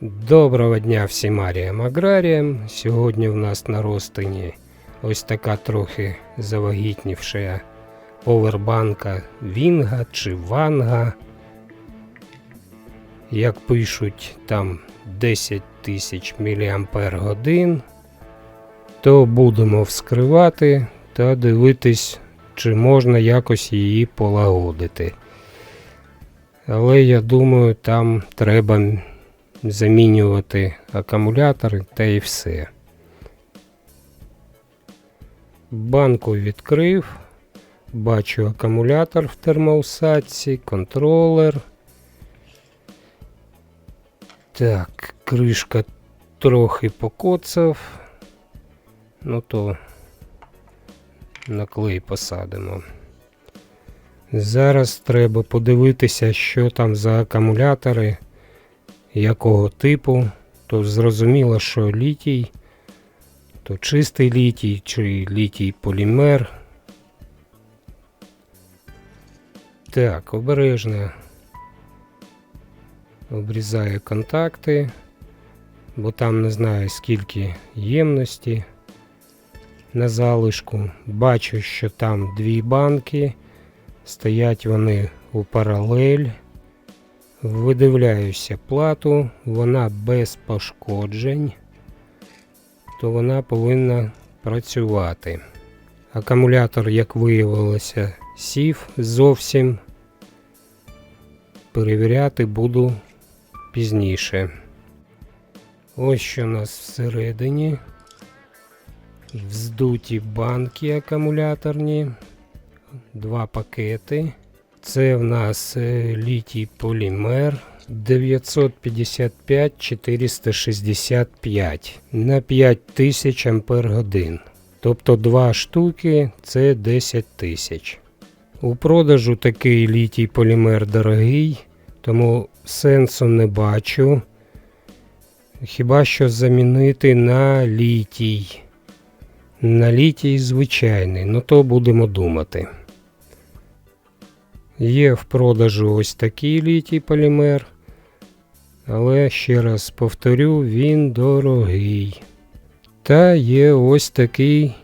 Доброго дня всім аріям аграріям. Сьогодні в нас на розтині ось така трохи завагітнівша повербанка Вінга чи Ванга. Як пишуть, там 10 тисяч мАч, то будемо вскривати та дивитись, чи можна якось її полагодити. Але я думаю, там треба замінювати акумулятори та і все. Банку відкрив. Бачу акумулятор в термоусадці, контролер. Так, кришка трохи покоцав. Ну то на клей посадимо. Зараз треба подивитися, що там за акумулятори якого типу, то зрозуміло, що літій, то чистий літій чи літій полімер. Так, обережно обрізаю контакти, бо там не знаю скільки ємності на залишку. Бачу, що там дві банки, стоять вони у паралель. Видивляюся плату, вона без пошкоджень, то вона повинна працювати. Акумулятор, як виявилося, сів зовсім. Перевіряти буду пізніше. Ось що у нас всередині. Вздуті банки акумуляторні, два пакети. Це в нас е, літій полімер 955 465 на 5000 ампер годин. Тобто два штуки це 10 тисяч. У продажу такий літій полімер дорогий, тому сенсу не бачу. Хіба що замінити на літій. На літій звичайний, ну то будемо думати. Є в продажу ось такий літій полімер. Але ще раз повторю, він дорогий. Та є ось такий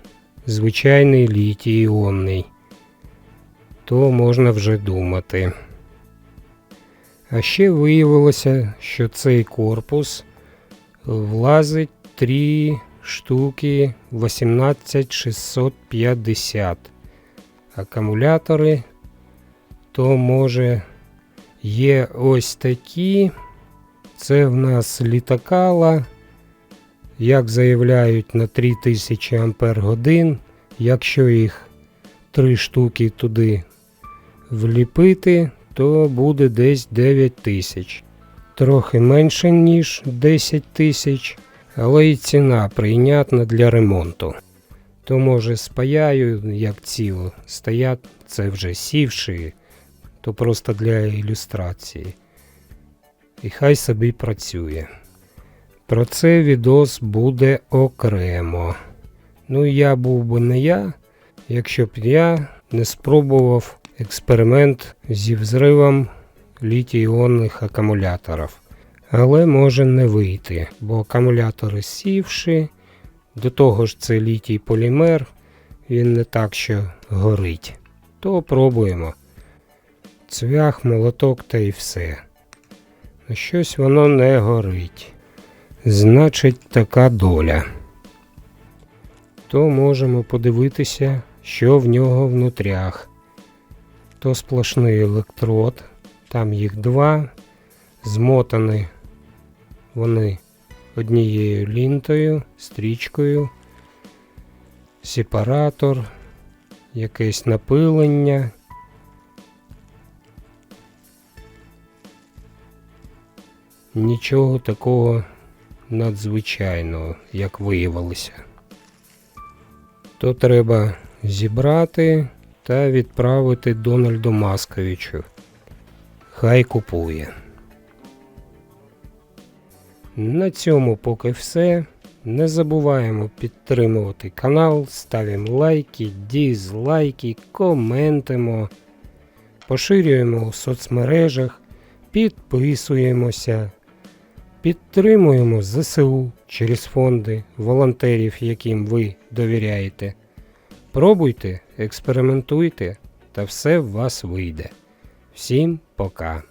звичайний літій іонний. То можна вже думати. А ще виявилося, що цей корпус влазить 3 штуки 18650. Акумулятори то може є ось такі. Це в нас літакала, як заявляють, на 3000 Ампер годин. Якщо їх три штуки туди вліпити, то буде десь 9000. Трохи менше, ніж 10 тисяч, але і ціна прийнятна для ремонту. То може спаяю, як ціло, стоять, це вже сівші то просто для ілюстрації. І хай собі працює. Про це відос буде окремо. Ну, я був би не я, якщо б я не спробував експеримент зі взривом літій-іонних акумуляторів. Але може не вийти, бо акумулятори сівші, до того ж це літій полімер, він не так що горить. То пробуємо цвях, молоток та й все. Щось воно не горить. Значить, така доля. То можемо подивитися, що в нього внутрях. То сплошний електрод, там їх два, змотані вони однією лінтою, стрічкою, сепаратор, якесь напилення. Нічого такого надзвичайного, як виявилося. То треба зібрати та відправити Дональду Масковичу. Хай купує. На цьому поки все. Не забуваємо підтримувати канал, ставимо лайки, дізлайки, коментимо, поширюємо у соцмережах, підписуємося. Підтримуємо ЗСУ через фонди волонтерів, яким ви довіряєте. Пробуйте, експериментуйте, та все в вас вийде. Всім пока!